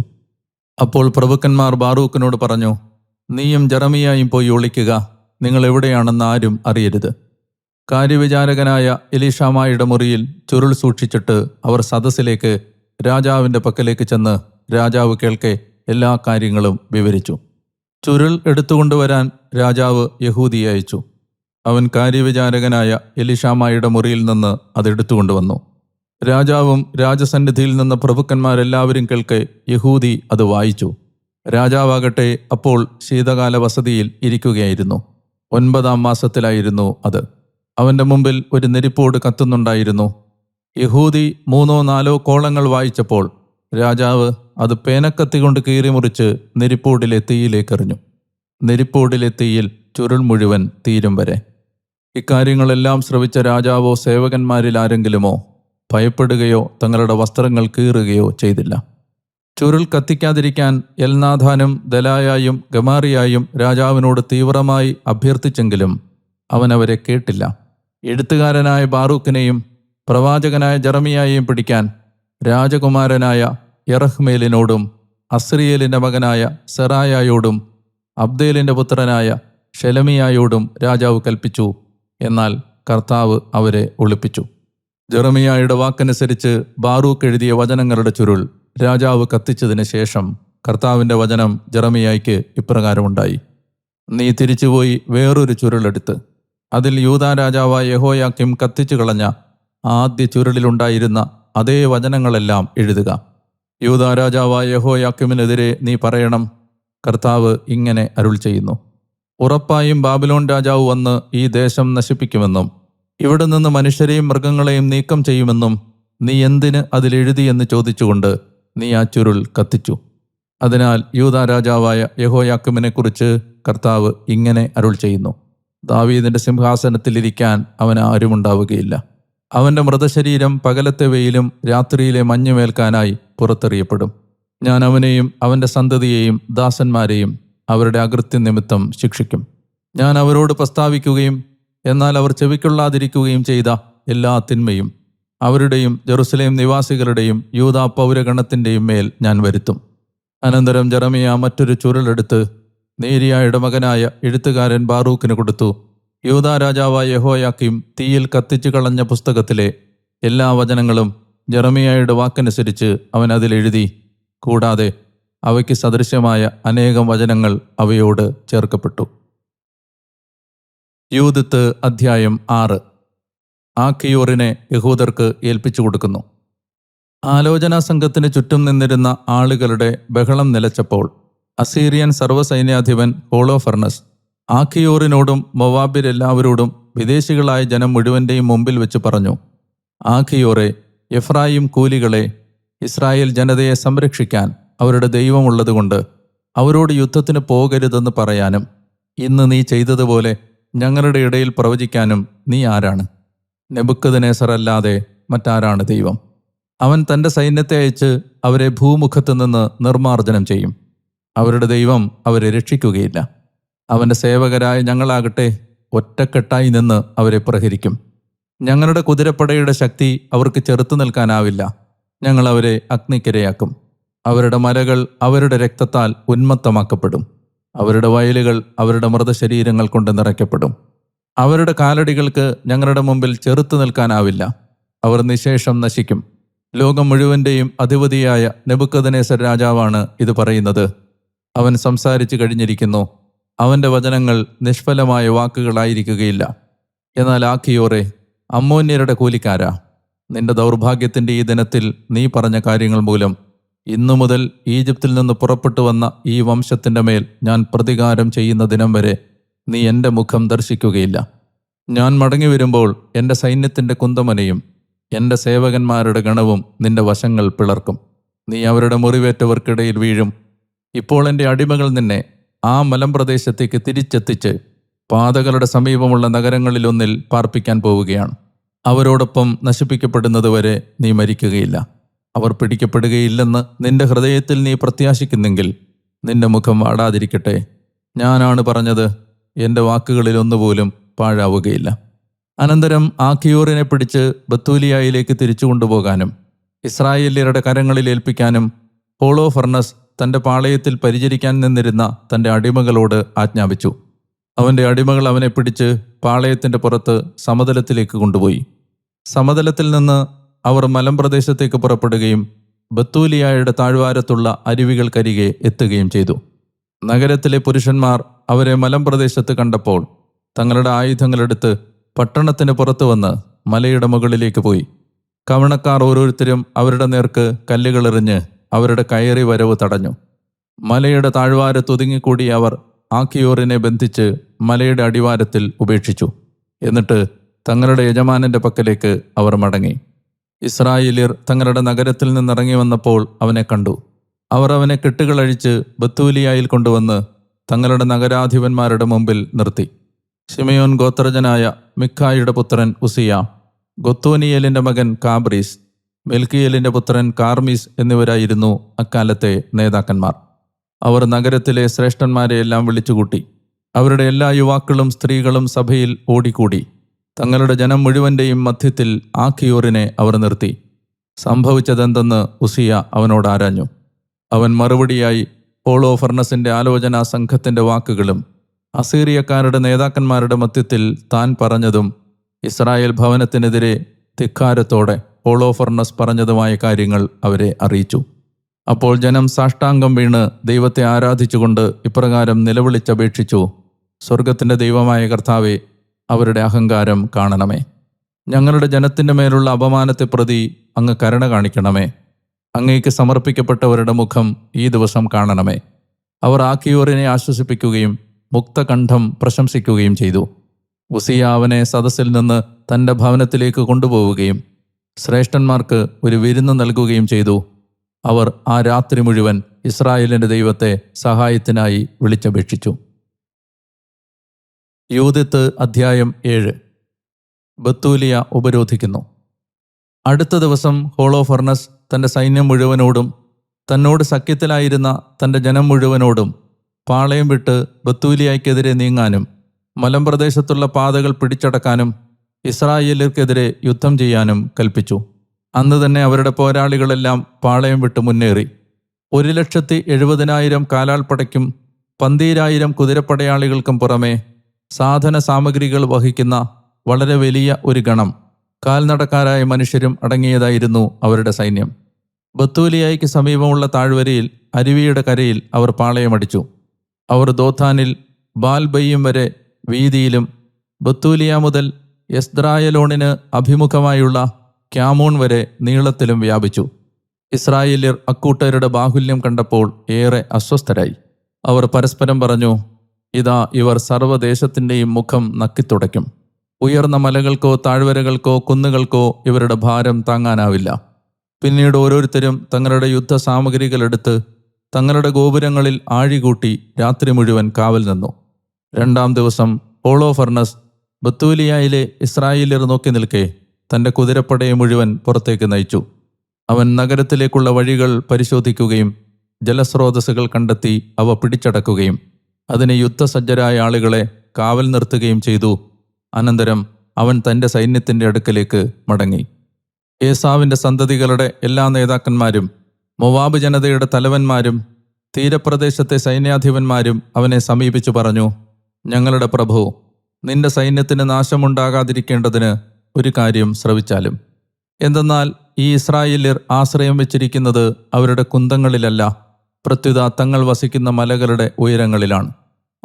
അപ്പോൾ പ്രഭുക്കന്മാർ ബാറൂഖിനോട് പറഞ്ഞു നീയും ജറമിയായും പോയി ഒളിക്കുക. നിങ്ങൾ എവിടെയാണെന്ന് ആരും അറിയരുത്. കാര്യവിചാരകനായ എലീഷാമായുടെ മുറിയിൽ ചുരുൾ സൂക്ഷിച്ചിട്ട് അവർ സദസ്സിലേക്ക് രാജാവിന്റെ പക്കലേക്ക് ചെന്ന് രാജാവ് കേൾക്കെ എല്ലാ കാര്യങ്ങളും വിവരിച്ചു. ചുരുൾ എടുത്തുകൊണ്ടുവരാൻ രാജാവ് യഹൂദിയെ അയച്ചു. അവൻ കാര്യവിചാരകനായ എലിഷാമായുടെ മുറിയിൽ നിന്ന് അതെടുത്തുകൊണ്ടുവന്നു രാജാവും രാജസന്നിധിയിൽ നിന്ന് പ്രഭുക്കന്മാരെല്ലാവരും കേൾക്കെ യഹൂദി അത് വായിച്ചു. രാജാവാകട്ടെ അപ്പോൾ ശീതകാല വസതിയിൽ ഇരിക്കുകയായിരുന്നു. ഒൻപതാം മാസത്തിലായിരുന്നു അത്. അവന്റെ മുമ്പിൽ ഒരു നെരിപ്പോട് കത്തുന്നുണ്ടായിരുന്നു. യഹൂദി മൂന്നോ നാലോ കോളങ്ങൾ വായിച്ചപ്പോൾ രാജാവ് അത് പേനക്കത്തി കൊണ്ട് കീറിമുറിച്ച് നെരിപ്പൂടിലെ തീയിലേക്കെറിഞ്ഞു. നെരിപ്പൂടിലെ തീയിൽ ചുരുൾ മുഴുവൻ തീരും വരെ. ഇക്കാര്യങ്ങളെല്ലാം ശ്രവിച്ച രാജാവോ സേവകന്മാരിൽ ആരെങ്കിലുമോ ഭയപ്പെടുകയോ തങ്ങളുടെ വസ്ത്രങ്ങൾ കീറുകയോ ചെയ്തില്ല. ചുരുൾ കത്തിക്കാതിരിക്കാൻ എൽനാഥാനും ദലായായും ഗമാറിയായും രാജാവിനോട് തീവ്രമായി അഭ്യർത്ഥിച്ചെങ്കിലും അവൻ അവരെ കേട്ടില്ല. എഴുത്തുകാരനായ ബാറൂഖിനെയും പ്രവാചകനായ ജറമിയായെയും പിടിക്കാൻ രാജകുമാരനായ എറഹ്മേലിനോടും അസ്രിയേലിന്റെ മകനായ സെറായായോടും അബ്ദേലിന്റെ പുത്രനായ ഷെലമിയായോടും രാജാവ് കൽപ്പിച്ചു എന്നാൽ കർത്താവ് അവരെ ഒളിപ്പിച്ചു. ജെറമിയായുടെ വാക്കനുസരിച്ച് ബാറൂക്ക് എഴുതിയ വചനങ്ങളുടെ ചുരുൾ രാജാവ് കത്തിച്ചതിന് ശേഷം കർത്താവിന്റെ വചനം ജെറമിയായ്ക്ക് ഇപ്രകാരമുണ്ടായി. നീ തിരിച്ചുപോയി വേറൊരു ചുരുളെടുത്ത് അതിൽ യൂതാ രാജാവായ യഹോയാക്കിം കത്തിച്ചു കളഞ്ഞ ആദ്യ ചുരുളിലുണ്ടായിരുന്ന അതേ വചനങ്ങളെല്ലാം എഴുതുക. യൂതാ രാജാവായ യഹോയാക്കിമിനെതിരെ നീ പറയണം കർത്താവ് ഇങ്ങനെ അരുൾ ചെയ്യുന്നു ഉറപ്പായും ബാബിലോൺ രാജാവ് വന്ന് ഈ ദേശം നശിപ്പിക്കുമെന്നും ഇവിടെ നിന്ന് മനുഷ്യരെയും മൃഗങ്ങളെയും നീക്കം ചെയ്യുമെന്നും നീ എന്തിന് അതിലെഴുതിയെന്ന് ചോദിച്ചുകൊണ്ട് നീ ആ ചുരുൾ കത്തിച്ചു. അതിനാൽ യൂതാ രാജാവായ യഹോയാക്കുമിനെക്കുറിച്ച് കർത്താവ് ഇങ്ങനെ അരുൾ ചെയ്യുന്നു. ദാവീദിന്റെ സിംഹാസനത്തിലിരിക്കാൻ അവൻ ആരുമുണ്ടാവുകയില്ല. അവന്റെ മൃതശരീരം പകലത്തെ വെയിലും രാത്രിയിലെ മഞ്ഞുമേൽക്കാനായി പുറത്തെറിയപ്പെടും. ഞാൻ അവനെയും അവന്റെ സന്തതിയെയും ദാസന്മാരെയും അവരുടെ അകൃത്യ നിമിത്തം ശിക്ഷിക്കും. ഞാൻ അവരോട് പ്രസ്താവിക്കുകയും എന്നാൽ അവർ ചെവിക്കൊള്ളാതിരിക്കുകയും ചെയ്ത എല്ലാ തിന്മയും അവരുടെയും ജെറുസലേം നിവാസികളുടെയും യൂതാ പൗരഗണത്തിന്റെയും മേൽ ഞാൻ വരുത്തും. അനന്തരം ജറമിയ മറ്റൊരു ചുരുളെടുത്ത് നേരിയായുടെ മകനായ എഴുത്തുകാരൻ ബാറൂക്കിന് കൊടുത്തു. യൂതാ രാജാവായ യഹോയാക്കിം തീയിൽ കത്തിച്ചു കളഞ്ഞ പുസ്തകത്തിലെ എല്ലാ വചനങ്ങളും ജെറമിയായുടെ വാക്കനുസരിച്ച് അവൻ അതിലെഴുതി കൂടാതെ അവയ്ക്ക് സദൃശ്യമായ അനേകം വചനങ്ങൾ അവയോട് ചേർക്കപ്പെട്ടു. യൂതിത്ത് അധ്യായം ആറ്. ആക്കിയോറിനെ യഹൂദർക്ക് ഏൽപ്പിച്ചു കൊടുക്കുന്നു. ആലോചനാ സംഘത്തിന് ചുറ്റും നിന്നിരുന്ന ആളുകളുടെ ബഹളം നിലച്ചപ്പോൾ അസീറിയൻ സർവസൈന്യാധിപൻ ഹോളോഫർണസ് ആഖിയോറിനോടും മൊവാബിരെല്ലാവരോടും വിദേശികളായ ജനം മുഴുവന്റെയും മുമ്പിൽ വെച്ച് പറഞ്ഞു ആഖിയോറെ എഫ്രായിം കൂലികളെ ഇസ്രായേൽ ജനതയെ സംരക്ഷിക്കാൻ അവരുടെ ദൈവമുള്ളതുകൊണ്ട് അവരോട് യുദ്ധത്തിന് പോകരുതെന്ന് പറയാനും ഇന്ന് നീ ചെയ്തതുപോലെ ഞങ്ങളുടെ ഇടയിൽ പ്രവചിക്കാനും നീ ആരാണ്? നെബുക്കദനേസറല്ലാതെ മറ്റാരാണ് ദൈവം? അവൻ തന്റെ സൈന്യത്തെ അയച്ച് അവരെ ഭൂമുഖത്ത് നിന്ന് നിർമ്മാർജനം ചെയ്യും. അവരുടെ ദൈവം അവരെ രക്ഷിക്കുകയില്ല. അവന്റെ സേവകരായ ഞങ്ങളാകട്ടെ ഒറ്റക്കെട്ടായി നിന്ന് അവരെ പ്രഹരിക്കും. ഞങ്ങളുടെ കുതിരപ്പടയുടെ ശക്തി അവർക്ക് ചെറുത്തു നിൽക്കാനാവില്ല. ഞങ്ങൾ അവരെ അഗ്നിക്കിരയാക്കും. അവരുടെ മലകൾ അവരുടെ രക്തത്താൽ ഉന്മത്തമാക്കപ്പെടും. അവരുടെ വയലുകൾ അവരുടെ മൃതശരീരങ്ങൾ കൊണ്ട് നിറയ്ക്കപ്പെടും. അവരുടെ കാലടികൾക്ക് ഞങ്ങളുടെ മുമ്പിൽ ചെറുത്തു നിൽക്കാനാവില്ല. അവർ നിശേഷം നശിക്കും. ലോകം മുഴുവന്റെയും അധിപതിയായ നെബുക്കദനേസർ രാജാവാണ് ഇത് പറയുന്നത്. അവൻ സംസാരിച്ചു കഴിഞ്ഞിരിക്കുന്നു. അവന്റെ വചനങ്ങൾ നിഷ്ഫലമായ വാക്കുകളായിരിക്കുകയില്ല. എന്നാൽ ആക്കിയോറെ അമ്മോന്യരുടെ കൂലിക്കാരാ. നിന്റെ ദൗർഭാഗ്യത്തിന്റെ ഈ ദിനത്തിൽ നീ പറഞ്ഞ കാര്യങ്ങൾ മൂലം ഇന്നു മുതൽ ഈജിപ്തിൽ നിന്ന് പുറപ്പെട്ടു വന്ന ഈ വംശത്തിന്റെ മേൽ ഞാൻ പ്രതികാരം ചെയ്യുന്ന ദിനം വരെ നീ എന്റെ മുഖം ദർശിക്കുകയില്ല. ഞാൻ മടങ്ങി വരുമ്പോൾ എന്റെ സൈന്യത്തിന്റെ കുന്തമനയും എന്റെ സേവകന്മാരുടെ ഗണവും നിന്റെ വശങ്ങൾ പിളർക്കും. നീ അവരുടെ മുറിവേറ്റവർക്കിടയിൽ വീഴും. ഇപ്പോൾ എന്റെ അടിമകൾ നിന്നെ ആ മലമ്പ്രദേശത്തേക്ക് തിരിച്ചെത്തിച്ച് പാതകളുടെ സമീപമുള്ള നഗരങ്ങളിലൊന്നിൽ പാർപ്പിക്കാൻ പോവുകയാണ്. അവരോടൊപ്പം നശിപ്പിക്കപ്പെടുന്നതുവരെ നീ മരിക്കുകയില്ല. അവർ പിടിക്കപ്പെടുകയില്ലെന്ന് നിന്റെ ഹൃദയത്തിൽ നീ പ്രത്യാശിക്കുന്നെങ്കിൽ നിന്റെ മുഖം വാടാതിരിക്കട്ടെ. ഞാനാണ് പറഞ്ഞത് എന്റെ വാക്കുകളിലൊന്നുപോലും പാഴാവുകയില്ല. അനന്തരം ആഖിയൂറിനെ പിടിച്ച് ബത്തൂലിയായിലേക്ക് തിരിച്ചു കൊണ്ടുപോകാനും ഇസ്രായേല്യരുടെ കരങ്ങളിൽ ഏൽപ്പിക്കാനും ഹോളോ ഫർണസ് തന്റെ പാളയത്തിൽ പരിചരിക്കാൻ നിന്നിരുന്ന തന്റെ അടിമകളോട് ആജ്ഞാപിച്ചു. അവന്റെ അടിമകൾ അവനെ പിടിച്ച് പാളയത്തിന്റെ പുറത്ത് സമതലത്തിലേക്ക് കൊണ്ടുപോയി. സമതലത്തിൽ നിന്ന് അവർ മലമ്പ്രദേശത്തേക്ക് പുറപ്പെടുകയും ബത്തൂലിയായുടെ താഴ്വാരത്തുള്ള അരുവികൾക്കരികെ എത്തുകയും ചെയ്തു. നഗരത്തിലെ പുരുഷന്മാർ അവരെ മലമ്പ്രദേശത്ത് കണ്ടപ്പോൾ തങ്ങളുടെ ആയുധങ്ങളെടുത്ത് പട്ടണത്തിന് പുറത്തു വന്ന് മലയുടെ മുകളിലേക്ക് പോയി. കവണക്കാർ ഓരോരുത്തരും അവരുടെ നേർക്ക് കല്ലുകൾ എറിഞ്ഞ് അവരുടെ കയറി വരവ് തടഞ്ഞു. മലയുടെ താഴ്വാരത്തൊതുങ്ങിക്കൂടിയ അവർ ആക്കിയോറിനെ ബന്ധിച്ച് മലയുടെ അടിവാരത്തിൽ ഉപേക്ഷിച്ചു. എന്നിട്ട് തങ്ങളുടെ യജമാനന്റെ പക്കലേക്ക് അവർ മടങ്ങി. ഇസ്രായേലിയർ തങ്ങളുടെ നഗരത്തിൽ നിന്നിറങ്ങി വന്നപ്പോൾ അവനെ കണ്ടു. അവർ അവനെ കെട്ടുകളഴിച്ച് ബത്തൂലിയായിൽ കൊണ്ടുവന്ന് തങ്ങളുടെ നഗരാധിപന്മാരുടെ മുമ്പിൽ നിർത്തി. ഷിമയോൻ ഗോത്രജനായ മിക്കായുടെ പുത്രൻ ഉസിയ ഗൊത്തോനിയലിന്റെ മകൻ കാബ്രീസ് മെൽക്കിയേലിന്റെ പുത്രൻ കാർമിസ് എന്നിവരായിരുന്നു അക്കാലത്തെ നേതാക്കന്മാർ. അവർ നഗരത്തിലെ ശ്രേഷ്ഠന്മാരെ എല്ലാം വിളിച്ചുകൂട്ടി. അവരുടെ എല്ലാ യുവാക്കളും സ്ത്രീകളും സഭയിൽ ഓടിക്കൂടി. തങ്ങളുടെ ജനം മുഴുവന്റെയും മധ്യത്തിൽ ആഖിയോറിനെ അവർ നിർത്തി. സംഭവിച്ചതെന്തെന്ന് ഉസിയ അവനോട് ആരാഞ്ഞു. അവൻ മറുപടിയായി പോളോ ഫർണസിന്റെ ആലോചനാ സംഘത്തിന്റെ വാക്കുകളും അസീറിയക്കാരുടെ നേതാക്കന്മാരുടെ മധ്യത്തിൽ താൻ പറഞ്ഞതും ഇസ്രായേൽ ഭവനത്തിനെതിരെ ധിക്കാരത്തോടെ പോളോ ഫർണസ് പറഞ്ഞതുമായ കാര്യങ്ങൾ അവരെ അറിയിച്ചു. അപ്പോൾ ജനം സാഷ്ടാംഗം വീണ് ദൈവത്തെ ആരാധിച്ചുകൊണ്ട് ഇപ്രകാരം നിലവിളിച്ചപേക്ഷിച്ചു സ്വർഗത്തിന്റെ ദൈവമായ കർത്താവെ അവരുടെ അഹങ്കാരം കാണണമേ. ഞങ്ങളുടെ ജനത്തിന്റെ മേലുള്ള അപമാനത്തെ പ്രതി അങ്ങ് കരുണ കാണിക്കണമേ. അങ്ങേക്ക് സമർപ്പിക്കപ്പെട്ടവരുടെ മുഖം ഈ ദിവസം കാണണമേ. അവർ ആക്കിയോറിനെ ആശ്വസിപ്പിക്കുകയും മുക്തകണ്ഠം പ്രശംസിക്കുകയും ചെയ്തു. ഉസിയ അവനെ സദസ്സിൽ നിന്ന് തന്റെ ഭവനത്തിലേക്ക് കൊണ്ടുപോവുകയും ശ്രേഷ്ഠന്മാർക്ക് ഒരു വിരുന്ന് നൽകുകയും ചെയ്തു. അവർ ആ രാത്രി മുഴുവൻ ഇസ്രായേലിന്റെ ദൈവത്തെ സഹായത്തിനായി വിളിച്ചപേക്ഷിച്ചു. യൂതിത്ത് അധ്യായം ഏഴ്. ബത്തൂലിയ ഉപരോധിക്കുന്നു. അടുത്ത ദിവസം ഹോളോ ഫർണസ് തന്റെ സൈന്യം മുഴുവനോടും തന്നോട് സഖ്യത്തിലായിരുന്ന തന്റെ ജനം മുഴുവനോടും പാളയം വിട്ട് ബത്തൂലിയയ്ക്കെതിരെ നീങ്ങാനും മലമ്പ്രദേശത്തുള്ള പാതകൾ പിടിച്ചടക്കാനും ഇസ്രായേലിർക്കെതിരെ യുദ്ധം ചെയ്യാനും കൽപ്പിച്ചു. അന്ന് തന്നെ അവരുടെ പോരാളികളെല്ലാം പാളയം വിട്ട് മുന്നേറി. ഒരു ലക്ഷത്തി എഴുപതിനായിരം കാലാൾപ്പടയ്ക്കും പന്തീരായിരം കുതിരപ്പടയാളികൾക്കും പുറമേ സാധന സാമഗ്രികൾ വഹിക്കുന്ന വളരെ വലിയ ഒരു ഗണം കാൽനടക്കാരായ മനുഷ്യരും അടങ്ങിയതായിരുന്നു അവരുടെ സൈന്യം. ബത്തൂലിയായിക്ക് സമീപമുള്ള താഴ്വരയിൽ അരുവിയുടെ കരയിൽ അവർ പാളയമടിച്ചു. അവർ ദോത്താനിൽ ബാൽബയ്യം വരെ വീതിയിലും ബത്തൂലിയ മുതൽ എസ്ദ്രായലോണിന് അഭിമുഖമായുള്ള ക്യാമോൺ വരെ നീളത്തിലും വ്യാപിച്ചു. ഇസ്രായേല്യർ അക്കൂട്ടരുടെ ബാഹുല്യം കണ്ടപ്പോൾ ഏറെ അസ്വസ്ഥരായി. അവർ പരസ്പരം പറഞ്ഞു ഇതാ ഇവർ സർവദേശത്തിന്റെയും മുഖം നക്കിത്തുടയ്ക്കും. ഉയർന്ന മലകൾക്കോ താഴ്വരകൾക്കോ കുന്നുകൾക്കോ ഇവരുടെ ഭാരം താങ്ങാനാവില്ല. പിന്നീട് ഓരോരുത്തരും തങ്ങളുടെ യുദ്ധ സാമഗ്രികളെടുത്ത് തങ്ങളുടെ ഗോപുരങ്ങളിൽ ആഴികൂട്ടി രാത്രി മുഴുവൻ കാവൽ നിന്നു. രണ്ടാം ദിവസം പോളോ ഫർണസ് ബത്തൂലിയായിലെ ഇസ്രായേലിയർ നോക്കി നിൽക്കെ തന്റെ കുതിരപ്പടയെ മുഴുവൻ പുറത്തേക്ക് നയിച്ചു. അവൻ നഗരത്തിലേക്കുള്ള വഴികൾ പരിശോധിക്കുകയും ജലസ്രോതസ്സുകൾ കണ്ടെത്തി അവ പിടിച്ചടക്കുകയും അതിനെ യുദ്ധസജ്ജരായ ആളുകളെ കാവൽ നിർത്തുകയും ചെയ്തു. അനന്തരം അവൻ തന്റെ സൈന്യത്തിന്റെ അടുക്കലേക്ക് മടങ്ങി. ഏസാവിന്റെ സന്തതികളുടെ എല്ലാ നേതാക്കന്മാരും മൊവാബ് ജനതയുടെ തലവന്മാരും തീരപ്രദേശത്തെ സൈന്യാധിപന്മാരും അവനെ സമീപിച്ചു പറഞ്ഞു ഞങ്ങളുടെ പ്രഭു നിന്റെ സൈന്യത്തിന് നാശമുണ്ടാകാതിരിക്കേണ്ടതിന് ഒരു കാര്യം ശ്രവിച്ചാലും. എന്തെന്നാൽ ഈ ഇസ്രായേലിർ ആശ്രയം വെച്ചിരിക്കുന്നത് അവരുടെ കുന്തങ്ങളിലല്ല പ്രത്യുത തങ്ങൾ വസിക്കുന്ന മലകളുടെ ഉയരങ്ങളിലാണ്.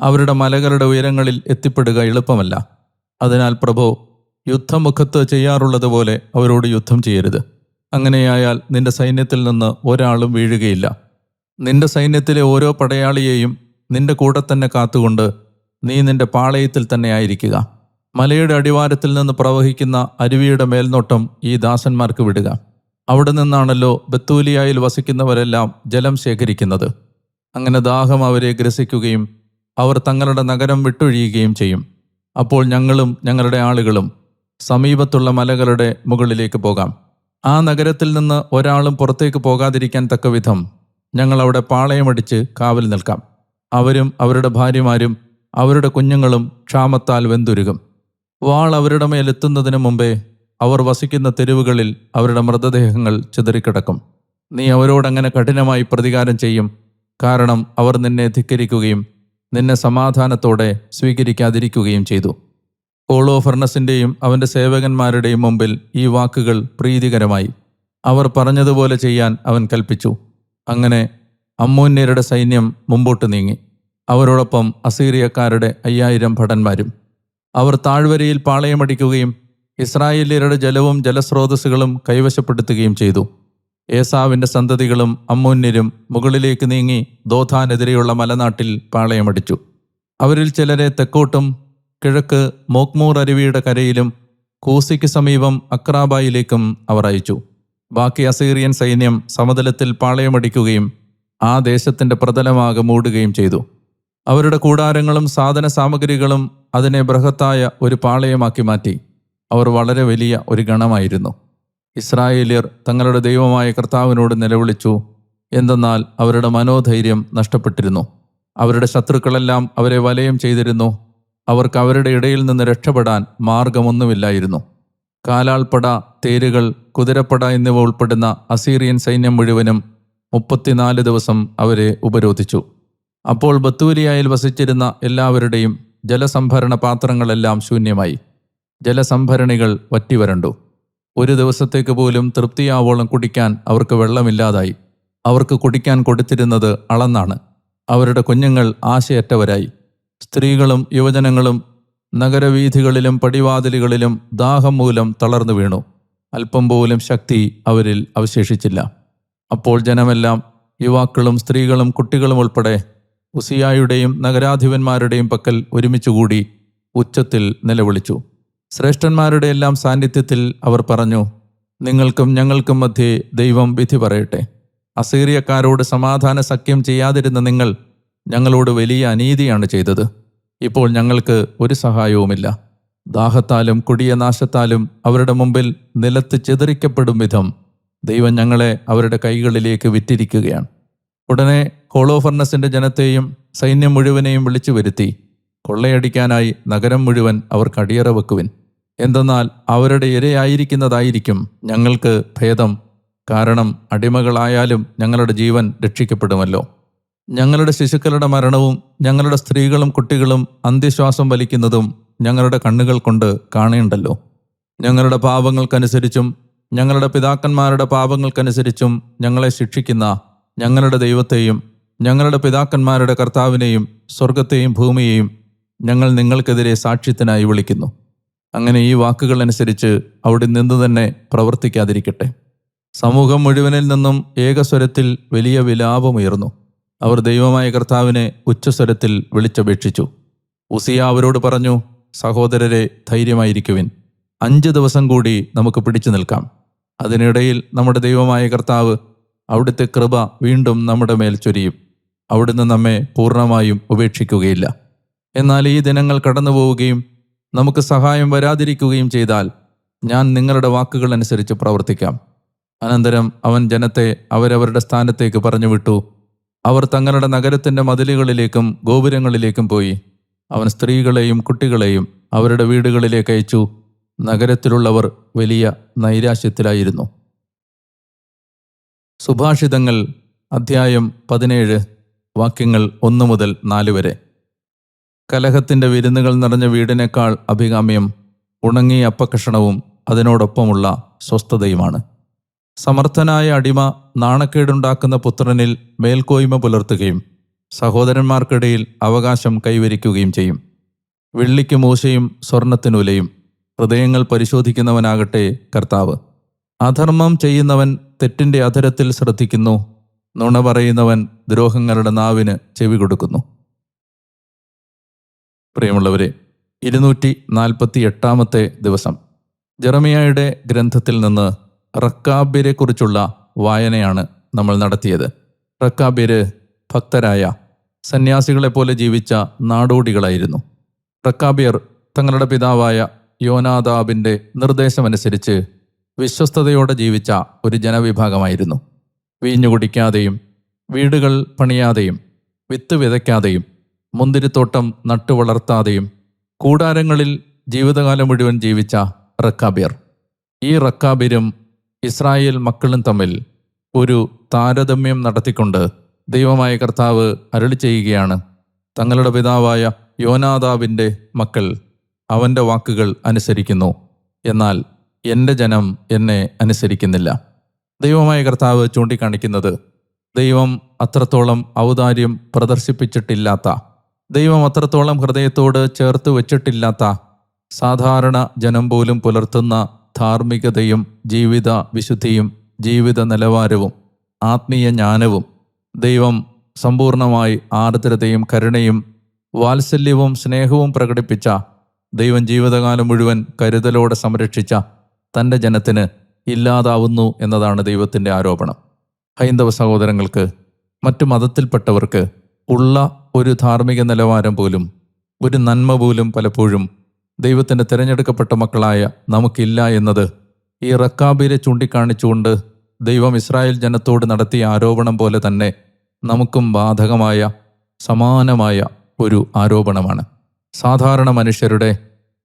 അവരുടെ മലകളുടെ ഉയരങ്ങളിൽ എത്തിപ്പെടുക എളുപ്പമല്ല. അതിനാൽ പ്രഭു യുദ്ധമുഖത്ത് ചെയ്യാറുള്ളതുപോലെ അവരോട് യുദ്ധം ചെയ്യരുത്. അങ്ങനെയായാൽ നിന്റെ സൈന്യത്തിൽ നിന്ന് ഒരാളും വീഴുകയില്ല. നിന്റെ സൈന്യത്തിലെ ഓരോ പടയാളിയെയും നിന്റെ കൂടെ തന്നെ കാത്തുകൊണ്ട് നീ നിന്റെ പാളയത്തിൽ തന്നെ ആയിരിക്കുക. മലയുടെ അടിവാരത്തിൽ നിന്ന് പ്രവഹിക്കുന്ന അരുവിയുടെ മേൽനോട്ടം ഈ ദാസന്മാർക്ക് വിടുക. അവിടെ നിന്നാണല്ലോ ബത്തൂലിയായിൽ വസിക്കുന്നവരെല്ലാം ജലം ശേഖരിക്കുന്നത്. അങ്ങനെ ദാഹം അവരെ ഗ്രസിക്കുകയും അവർ തങ്ങളുടെ നഗരം വിട്ടൊഴിയുകയും ചെയ്യും. അപ്പോൾ ഞങ്ങളും ഞങ്ങളുടെ ആളുകളും സമീപത്തുള്ള മലകളുടെ മുകളിലേക്ക് പോകാം. ആ നഗരത്തിൽ നിന്ന് ഒരാളും പുറത്തേക്ക് പോകാതിരിക്കാൻ തക്കവിധം ഞങ്ങൾ അവിടെ പാളയമടിച്ച് കാവൽ നിൽക്കാം. അവരും അവരുടെ ഭാര്യമാരും അവരുടെ കുഞ്ഞുങ്ങളും ക്ഷാമത്താൽ വെന്തുരുകും. വാൾ അവരുടെ മേലെത്തുന്നതിന് മുമ്പേ അവർ വസിക്കുന്ന തെരുവുകളിൽ അവരുടെ മൃതദേഹങ്ങൾ ചിതറിക്കിടക്കും. നീ അവരോടങ്ങനെ കഠിനമായി പ്രതികാരം ചെയ്യും. കാരണം അവർ നിന്നെ ധിക്കരിക്കുകയും നിന്നെ സമാധാനത്തോടെ സ്വീകരിക്കാതിരിക്കുകയും ചെയ്തു. ഓളോ ഫർണസിന്റെയും അവന്റെ സേവകന്മാരുടെയും മുമ്പിൽ ഈ വാക്കുകൾ പ്രീതികരമായി. അവർ പറഞ്ഞതുപോലെ ചെയ്യാൻ അവൻ കൽപ്പിച്ചു. അങ്ങനെ അമ്മൂന്യരുടെ സൈന്യം മുമ്പോട്ട് നീങ്ങി. അവരോടൊപ്പം അസീറിയക്കാരുടെ അയ്യായിരം ഭടന്മാരും. അവർ താഴ്വരയിൽ പാളയമടിക്കുകയും ഇസ്രായേലിയരുടെ ജലവും ജലസ്രോതസ്സുകളും കൈവശപ്പെടുത്തുകയും ചെയ്തു. ഏസാവിന്റെ സന്തതികളും അമ്മൂന്യരും മുകളിലേക്ക് നീങ്ങി ദോഥാനെതിരെയുള്ള മലനാട്ടിൽ പാളയമടിച്ചു അവരിൽ ചിലരെ തെക്കോട്ടും കിഴക്ക് മോക്മൂർ അരുവിയുടെ കരയിലും കൂസിക്ക് സമീപം അക്രാബായിലേക്കും അവർ അയച്ചു. ബാക്കി അസീറിയൻ സൈന്യം സമതലത്തിൽ പാളയമടിക്കുകയും ആ ദേശത്തിന്റെ പ്രതലമാകെ മൂടുകയും ചെയ്തു. അവരുടെ കൂടാരങ്ങളും സാധന സാമഗ്രികളും അതിനെ ബൃഹത്തായ ഒരു പാളയമാക്കി മാറ്റി. അവർ വളരെ വലിയ ഒരു ഗണമായിരുന്നു. ഇസ്രായേലിയർ തങ്ങളുടെ ദൈവമായ കർത്താവിനോട് നിലവിളിച്ചു. എന്തെന്നാൽ അവരുടെ മനോധൈര്യം നഷ്ടപ്പെട്ടിരുന്നു. അവരുടെ ശത്രുക്കളെല്ലാം അവരെ വലയം ചെയ്തിരുന്നു. അവർക്ക് അവരുടെ ഇടയിൽ നിന്ന് രക്ഷപ്പെടാൻ മാർഗമൊന്നുമില്ലായിരുന്നു. കാലാൾപ്പട തേരുകൾ കുതിരപ്പട എന്നിവ ഉൾപ്പെടുന്ന അസീറിയൻ സൈന്യം മുഴുവനും മുപ്പത്തിനാല് ദിവസം അവരെ ഉപരോധിച്ചു. അപ്പോൾ ബത്തൂലിയായിൽ വസിച്ചിരുന്ന എല്ലാവരുടെയും ജലസംഭരണ പാത്രങ്ങളെല്ലാം ശൂന്യമായി. ജലസംഭരണികൾ വറ്റിവരണ്ടു. ഒരു ദിവസത്തേക്ക് പോലും തൃപ്തിയാവോളം കുടിക്കാൻ അവർക്ക് വെള്ളമില്ലാതായി. അവർക്ക് കുടിക്കാൻ കൊടുത്തിരുന്നത് അളന്നാണ്. അവരുടെ കുഞ്ഞുങ്ങൾ ആശയറ്റവരായി. സ്ത്രീകളും യുവജനങ്ങളും നഗരവീഥികളിലും പടിവാതിലുകളിലും ദാഹം മൂലം തളർന്നു വീണു. അല്പം പോലും ശക്തി അവരിൽ അവശേഷിച്ചില്ല. അപ്പോൾ ജനമെല്ലാം യുവാക്കളും സ്ത്രീകളും കുട്ടികളും ഉൾപ്പെടെ ഉസിയായുടെയും നഗരാധിപന്മാരുടെയും പക്കൽ ഒരുമിച്ചുകൂടി ഉച്ചത്തിൽ നിലവിളിച്ചു. ശ്രേഷ്ഠന്മാരുടെ എല്ലാം സാന്നിധ്യത്തിൽ അവർ പറഞ്ഞു നിങ്ങൾക്കും ഞങ്ങൾക്കും മധ്യേ ദൈവം വിധി പറയട്ടെ. അസീറിയക്കാരോട് സമാധാന സഖ്യം ചെയ്യാതിരുന്ന നിങ്ങൾ ഞങ്ങളോട് വലിയ അനീതിയാണ് ചെയ്തത്. ഇപ്പോൾ ഞങ്ങൾക്ക് ഒരു സഹായവുമില്ല. ദാഹത്താലും കൊടിയ നാശത്താലും അവരുടെ മുമ്പിൽ നിലത്ത് ചിതറിക്കപ്പെടും വിധം ദൈവം ഞങ്ങളെ അവരുടെ കൈകളിലേക്ക് വിറ്റിരിക്കുകയാണ്. ഉടനെ ഹോളോഫർണസിന്റെ ജനത്തെയും സൈന്യം മുഴുവനെയും വിളിച്ചു വരുത്തി. കൊള്ളയടിക്കാനായി നഗരം മുഴുവൻ അവർ കടിയറ വെക്കുവിൻ. എന്തെന്നാൽ അവരുടെ ഇരയായിരിക്കുന്നതായിരിക്കും ഞങ്ങൾക്ക് ഭേദം. കാരണം അടിമകളായാലും ഞങ്ങളുടെ ജീവൻ രക്ഷിക്കപ്പെടുമല്ലോ. ഞങ്ങളുടെ ശിശുക്കളുടെ മരണവും ഞങ്ങളുടെ സ്ത്രീകളും കുട്ടികളും അന്ത്യശ്വാസം വലിക്കുന്നതും ഞങ്ങളുടെ കണ്ണുകൾ കൊണ്ട് കാണേണ്ടല്ലോ. ഞങ്ങളുടെ പാപങ്ങൾക്കനുസരിച്ചും ഞങ്ങളുടെ പിതാക്കന്മാരുടെ പാപങ്ങൾക്കനുസരിച്ചും ഞങ്ങളെ ശിക്ഷിക്കുന്ന ഞങ്ങളുടെ ദൈവത്തെയും ഞങ്ങളുടെ പിതാക്കന്മാരുടെ കർത്താവിനെയും സ്വർഗത്തെയും ഭൂമിയെയും ഞങ്ങൾ നിങ്ങൾക്കെതിരെ സാക്ഷ്യത്തിനായി വിളിക്കുന്നു. അങ്ങനെ ഈ വാക്കുകൾ അനുസരിച്ച് അവിടെ നിന്ന് തന്നെ പ്രവർത്തിക്കാതിരിക്കട്ടെ. സമൂഹം മുഴുവനിൽ നിന്നും ഏകസ്വരത്തിൽ വലിയ വിലാപമുയർന്നു. അവർ ദൈവമായ കർത്താവിനെ ഉച്ചസ്വരത്തിൽ വിളിച്ചപേക്ഷിച്ചു. ഉസിയ അവരോട് പറഞ്ഞു സഹോദരരെ ധൈര്യമായിരിക്കുവിൻ. അഞ്ച് ദിവസം കൂടി നമുക്ക് പിടിച്ചു നിൽക്കാം. അതിനിടയിൽ നമ്മുടെ ദൈവമായ കർത്താവ് അവിടുത്തെ കൃപ വീണ്ടും നമ്മുടെ മേൽ ചൊരിയും. അവിടുന്ന് നമ്മെ പൂർണമായും ഉപേക്ഷിക്കുകയില്ല. എന്നാൽ ഈ ദിനങ്ങൾ കടന്നു പോവുകയും നമുക്ക് സഹായം വരാതിരിക്കുകയും ചെയ്താൽ ഞാൻ നിങ്ങളുടെ വാക്കുകൾ അനുസരിച്ച് പ്രവർത്തിക്കാം. അനന്തരം അവൻ ജനത്തെ അവരവരുടെ സ്ഥാനത്തേക്ക് പറഞ്ഞു വിട്ടു അവർ തങ്ങളുടെ നഗരത്തിന്റെ മതിലുകളിലേക്കും ഗോപുരങ്ങളിലേക്കും പോയി. അവൻ സ്ത്രീകളെയും കുട്ടികളെയും അവരുടെ വീടുകളിലേക്ക് അയച്ചു. നഗരത്തിലുള്ളവർ വലിയ നൈരാശ്യത്തിലായിരുന്നു. സുഭാഷിതങ്ങൾ അധ്യായം പതിനേഴ് വാക്യങ്ങൾ ഒന്ന് മുതൽ നാല് വരെ. കലഹത്തിന്റെ വിരുന്നുകൾ നിറഞ്ഞ വീടിനേക്കാൾ അഭികാമ്യം ഉണങ്ങിയ അപ്പക്കഷണവും അതിനോടൊപ്പമുള്ള സ്വസ്ഥതയുമാണ്. സമർത്ഥനായ അടിമ നാണക്കേടുണ്ടാക്കുന്ന പുത്രനിൽ മേൽക്കോയ്മ പുലർത്തുകയും സഹോദരന്മാർക്കിടയിൽ അവകാശം കൈവരിക്കുകയും ചെയ്യും. വെള്ളിക്ക് മൂശയും സ്വർണത്തിനുലയും. ഹൃദയങ്ങൾ പരിശോധിക്കുന്നവനാകട്ടെ കർത്താവ്. അധർമ്മം ചെയ്യുന്നവൻ തെറ്റിന്റെ അധരത്തിൽ ശ്രദ്ധിക്കുന്നു. നുണ പറയുന്നവൻ ദ്രോഹങ്ങളുടെ നാവിന് ചെവി കൊടുക്കുന്നു. പ്രിയമുള്ളവരെ ഇരുന്നൂറ്റി നാൽപ്പത്തി എട്ടാമത്തെ ദിവസം. ജെറമിയായുടെ ഗ്രന്ഥത്തിൽ നിന്ന് റക്കാബിരെ കുറിച്ചുള്ള വായനയാണ് നമ്മൾ നടത്തിയത്. റക്കാബിര് ഭക്തരായ സന്യാസികളെ പോലെ ജീവിച്ച നാടോടികളായിരുന്നു. റക്കാബിയർ തങ്ങളുടെ പിതാവായ യോനാദാബിന്റെ നിർദ്ദേശമനുസരിച്ച് വിശ്വസ്തയോടെ ജീവിച്ച ഒരു ജനവിഭാഗമായിരുന്നു. വീഞ്ഞു കുടിക്കാതെയും വീടുകൾ പണിയാതെയും വിത്ത് വിതയ്ക്കാതെയും മുന്തിരിത്തോട്ടം നട്ടുവളർത്താതെയും കൂടാരങ്ങളിൽ ജീവിതകാലം മുഴുവൻ ജീവിച്ച റക്കാബിയർ. ഈ റക്കാബിരും ഇസ്രായേൽ മക്കളും തമ്മിൽ ഒരു താരതമ്യം നടത്തിക്കൊണ്ട് ദൈവമായ കർത്താവ് അരളി ചെയ്യുകയാണ്. തങ്ങളുടെ പിതാവായ യോനാദാവിന്റെ മക്കൾ അവന്റെ വാക്കുകൾ അനുസരിക്കുന്നു. എന്നാൽ എന്റെ ജനം എന്നെ അനുസരിക്കുന്നില്ല. ദൈവമായ കർത്താവ് ചൂണ്ടിക്കാണിക്കുന്നത് ദൈവം അത്രത്തോളം ഔദാര്യം പ്രദർശിപ്പിച്ചിട്ടില്ലാത്ത ദൈവം അത്രത്തോളം ഹൃദയത്തോട് ചേർത്ത് വച്ചിട്ടില്ലാത്ത സാധാരണ ജനം പോലും പുലർത്തുന്ന ധാർമ്മികതയും ജീവിത വിശുദ്ധിയും ജീവിത നിലവാരവും ആത്മീയ ജ്ഞാനവും ദൈവം സമ്പൂർണമായി ആർദ്രതയും കരുണയും വാത്സല്യവും സ്നേഹവും പ്രകടിപ്പിച്ച ദൈവം ജീവിതകാലം മുഴുവൻ കരുതലോടെ സംരക്ഷിച്ച തന്റെ ജനത്തിന് ഇല്ലാതാവുന്നു എന്നതാണ് ദൈവത്തിന്റെ ആരോപണം. ഹൈന്ദവ സഹോദരങ്ങൾക്ക് മറ്റു മതത്തിൽപ്പെട്ടവർക്ക് ഉള്ള ഒരു ധാർമ്മിക നിലവാരം പോലും ഒരു നന്മ പോലും പലപ്പോഴും ദൈവത്തിന്റെ തിരഞ്ഞെടുക്കപ്പെട്ട മക്കളായ നമുക്കില്ല എന്നത് ഈ റക്കാബിരെ ചൂണ്ടിക്കാണിച്ചുകൊണ്ട് ദൈവം ഇസ്രായേൽ ജനത്തോട് നടത്തിയ ആരോപണം പോലെ തന്നെ നമുക്കും ബാധകമായ സമാനമായ ഒരു ആരോപണമാണ്. സാധാരണ മനുഷ്യരുടെ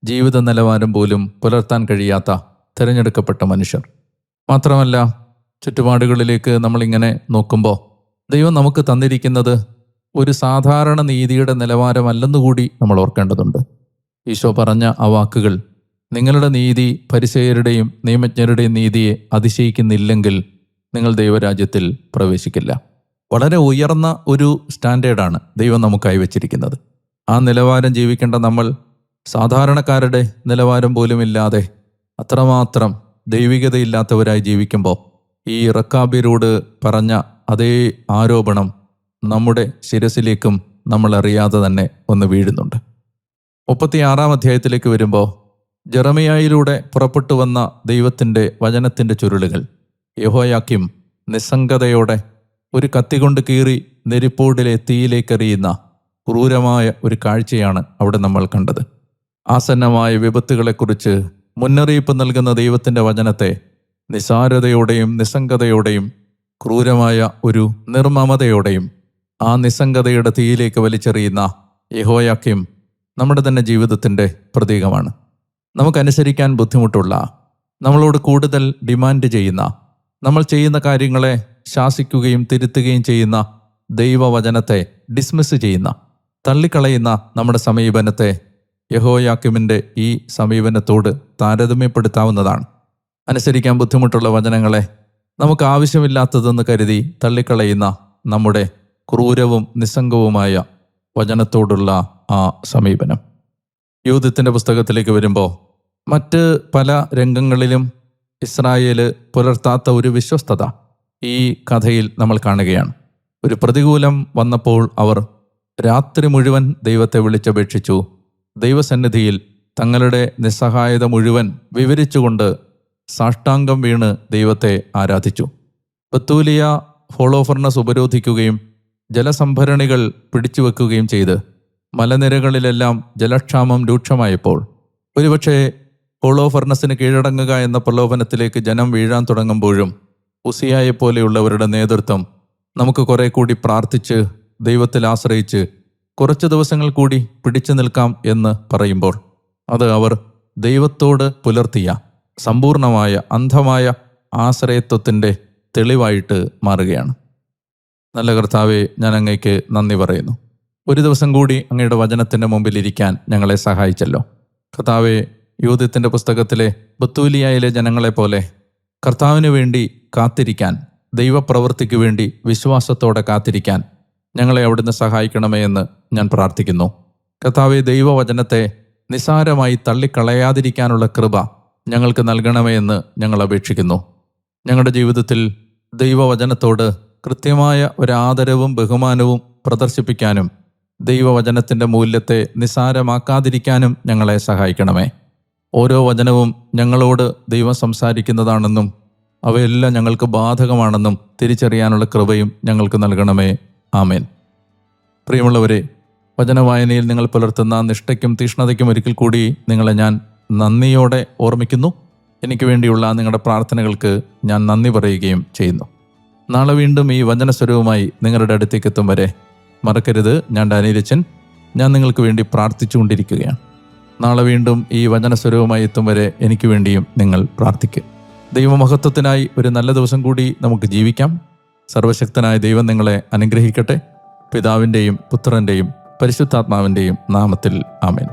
ജീവിത നിലവാരം പോലും പുലർത്താൻ കഴിയാത്ത തിരഞ്ഞെടുക്കപ്പെട്ട മനുഷ്യർ. മാത്രമല്ല ചുറ്റുപാടുകളിലേക്ക് നമ്മളിങ്ങനെ നോക്കുമ്പോൾ ദൈവം നമുക്ക് തന്നിരിക്കുന്നത് ഒരു സാധാരണ നീതിയുടെ നിലവാരമല്ലെന്നുകൂടി നമ്മൾ ഓർക്കേണ്ടതുണ്ട്. ഈശോ പറഞ്ഞ ആ വാക്കുകൾ നിങ്ങളുടെ നീതി പരിസയരുടെയും നിയമജ്ഞരുടെയും നീതിയെ അതിശയിക്കുന്നില്ലെങ്കിൽ നിങ്ങൾ ദൈവരാജ്യത്തിൽ പ്രവേശിക്കില്ല. വളരെ ഉയർന്ന ഒരു സ്റ്റാൻഡേർഡാണ് ദൈവം നമുക്കായി വെച്ചിരിക്കുന്നത്. ആ നിലവാരം ജീവിക്കേണ്ട നമ്മൾ സാധാരണക്കാരുടെ നിലവാരം പോലുമില്ലാതെ അത്രമാത്രം ദൈവികതയില്ലാത്തവരായി ജീവിക്കുമ്പോൾ ഈ റക്കാബിരോട് പറഞ്ഞ അതേ ആരോപണം നമ്മുടെ ശിരസിലേക്കും നമ്മൾ അറിയാതെ തന്നെ ഒന്ന് വീഴുന്നുണ്ട്. മുപ്പത്തിയാറാം അധ്യായത്തിലേക്ക് വരുമ്പോൾ ജെറമിയായിലൂടെ പുറപ്പെട്ടു വന്ന ദൈവത്തിന്റെ വചനത്തിന്റെ ചുരുളുകൾ. യഹോയാക്കിം നിസ്സംഗതയോടെ ഒരു കത്തികൊണ്ട് കീറി നെരിപ്പോടിലെ തീയിലേക്കെറിയുന്ന ക്രൂരമായ ഒരു കാഴ്ചയാണ് അവിടെ നമ്മൾ കണ്ടത്. ആസന്നമായ വിപത്തുകളെക്കുറിച്ച് മുന്നറിയിപ്പ് നൽകുന്ന ദൈവത്തിന്റെ വചനത്തെ നിസാരതയോടെയും നിസ്സംഗതയോടെയും ക്രൂരമായ ഒരു നിർമ്മമതയോടെയും ആ നിസ്സംഗതയുടെ തീയിലേക്ക് വലിച്ചെറിയുന്ന യഹോയാക്കിം നമ്മുടെ തന്നെ ജീവിതത്തിന്റെ പ്രതീകമാണ്. നമുക്കനുസരിക്കാൻ ബുദ്ധിമുട്ടുള്ള നമ്മളോട് കൂടുതൽ ഡിമാൻഡ് ചെയ്യുന്ന നമ്മൾ ചെയ്യുന്ന കാര്യങ്ങളെ ശാസിക്കുകയും തിരുത്തുകയും ചെയ്യുന്ന ദൈവവചനത്തെ ഡിസ്മിസ് ചെയ്യുന്ന തള്ളിക്കളയുന്ന നമ്മുടെ സമീപനത്തെ യഹോയാക്കിമിന്റെ ഈ സമീപനത്തോട് താരതമ്യപ്പെടുത്താവുന്നതാണ്. അനുസരിക്കാൻ ബുദ്ധിമുട്ടുള്ള വചനങ്ങളെ നമുക്ക് ആവശ്യമില്ലാത്തതെന്ന് കരുതി തള്ളിക്കളയുന്ന നമ്മുടെ ക്രൂരവും നിസ്സംഗവുമായ വചനത്തോടുള്ള ആ സമീപനം. യൂതത്തിന്റെ പുസ്തകത്തിലേക്ക് വരുമ്പോൾ മറ്റ് പല രംഗങ്ങളിലും ഇസ്രായേൽ പുലർത്താത്ത ഒരു വിശ്വസ്തത ഈ കഥയിൽ നമ്മൾ കാണുകയാണ്. ഒരു പ്രതികൂലം വന്നപ്പോൾ അവർ രാത്രി മുഴുവൻ ദൈവത്തെ വിളിച്ചപേക്ഷിച്ചു. ദൈവസന്നിധിയിൽ തങ്ങളുടെ നിസ്സഹായത മുഴുവൻ വിവരിച്ചുകൊണ്ട് സാഷ്ടാംഗം വീണ് ദൈവത്തെ ആരാധിച്ചു. ബത്തൂലിയ ഹോളോഫർണസ് ഉപരോധിക്കുകയും ജലസംഭരണികൾ പിടിച്ചുവെക്കുകയും ചെയ്ത് മലനിരകളിലെല്ലാം ജലക്ഷാമം രൂക്ഷമായപ്പോൾ ഒരുപക്ഷെ ഹോളോഫർണസിന് കീഴടങ്ങുക എന്ന പ്രലോഭനത്തിലേക്ക് ജനം വീഴാൻ തുടങ്ങുമ്പോഴും ഉസിയായെ പോലെയുള്ളവരുടെ നേതൃത്വം നമുക്ക് കുറെ കൂടി പ്രാർത്ഥിച്ച് ദൈവത്തിൽ ആശ്രയിച്ച് കുറച്ച് ദിവസങ്ങൾ കൂടി പിടിച്ചു നിൽക്കാം എന്ന് പറയുമ്പോൾ അത് അവർ ദൈവത്തോട് പുലർത്തിയ സമ്പൂർണമായ അന്ധമായ ആശ്രയത്വത്തിന്റെ തെളിവായിട്ട് മാറുകയാണ്. നല്ല കർത്താവെ ഞാൻ അങ്ങയ്ക്ക് നന്ദി പറയുന്നു. ഒരു ദിവസം കൂടി അങ്ങയുടെ വചനത്തിന്റെ മുമ്പിൽ ഇരിക്കാൻ ഞങ്ങളെ സഹായിച്ചല്ലോ. കർത്താവെ യൂതിത്തിന്റെ പുസ്തകത്തിലെ ബത്തൂലിയായിലെ ജനങ്ങളെ പോലെ കർത്താവിന് വേണ്ടി കാത്തിരിക്കാൻ ദൈവപ്രവൃത്തിക്ക് വേണ്ടി വിശ്വാസത്തോടെ കാത്തിരിക്കാൻ ഞങ്ങളെ അവിടുന്ന് സഹായിക്കണമേ എന്ന് ഞാൻ പ്രാർത്ഥിക്കുന്നു. കർത്താവെ ദൈവവചനത്തെ നിസാരമായി തള്ളിക്കളയാതിരിക്കാനുള്ള കൃപ ഞങ്ങൾക്ക് നൽകണമേ എന്ന് ഞങ്ങൾ അപേക്ഷിക്കുന്നു. ഞങ്ങളുടെ ജീവിതത്തിൽ ദൈവവചനത്തോട് കൃത്യമായ ഒരാദരവും ബഹുമാനവും പ്രദർശിപ്പിക്കാനും ദൈവവചനത്തിന്റെ മൂല്യത്തെ നിസാരമാക്കാതിരിക്കാനും ഞങ്ങളെ സഹായിക്കണമേ. ഓരോ വചനവും ഞങ്ങളോട് ദൈവം സംസാരിക്കുന്നതാണെന്നും അവയെല്ലാം ഞങ്ങൾക്ക് ബാധകമാണെന്നും തിരിച്ചറിയാനുള്ള കൃപയും ഞങ്ങൾക്ക് നൽകണമേ ആമേൻ. പ്രിയമുള്ളവരെ വചനവായനയിൽ നിങ്ങൾ പുലർത്തുന്ന നിഷ്ഠയ്ക്കും തീഷ്ണതയ്ക്കും ഒരിക്കൽ കൂടി നിങ്ങളെ ഞാൻ നന്ദിയോടെ ഓർമ്മിക്കുന്നു. എനിക്ക് വേണ്ടിയുള്ള നിങ്ങളുടെ പ്രാർത്ഥനകൾക്ക് ഞാൻ നന്ദി പറയുകയും ചെയ്യുന്നു. നാളെ വീണ്ടും ഈ വചനസ്വരവുമായി നിങ്ങളുടെ അടുത്തേക്ക് എത്തും വരെ മറക്കരുത് ഞാൻ ഡാനിരച്ചൻ ഞാൻ നിങ്ങൾക്ക് വേണ്ടി പ്രാർത്ഥിച്ചുകൊണ്ടിരിക്കുകയാണ്. നാളെ വീണ്ടും ഈ വചനസ്വരവുമായി എത്തും വരെ എനിക്ക് വേണ്ടിയും നിങ്ങൾ പ്രാർത്ഥിക്കുക ദൈവമഹത്വത്തിനായി ഒരു നല്ല ദിവസം കൂടി നമുക്ക് ജീവിക്കാം. സർവശക്തനായ ദൈവം നിങ്ങളെ അനുഗ്രഹിക്കട്ടെ. പിതാവിന്റെയും പുത്രന്റെയും പരിശുദ്ധാത്മാവിന്റെയും നാമത്തിൽ ആമേൻ.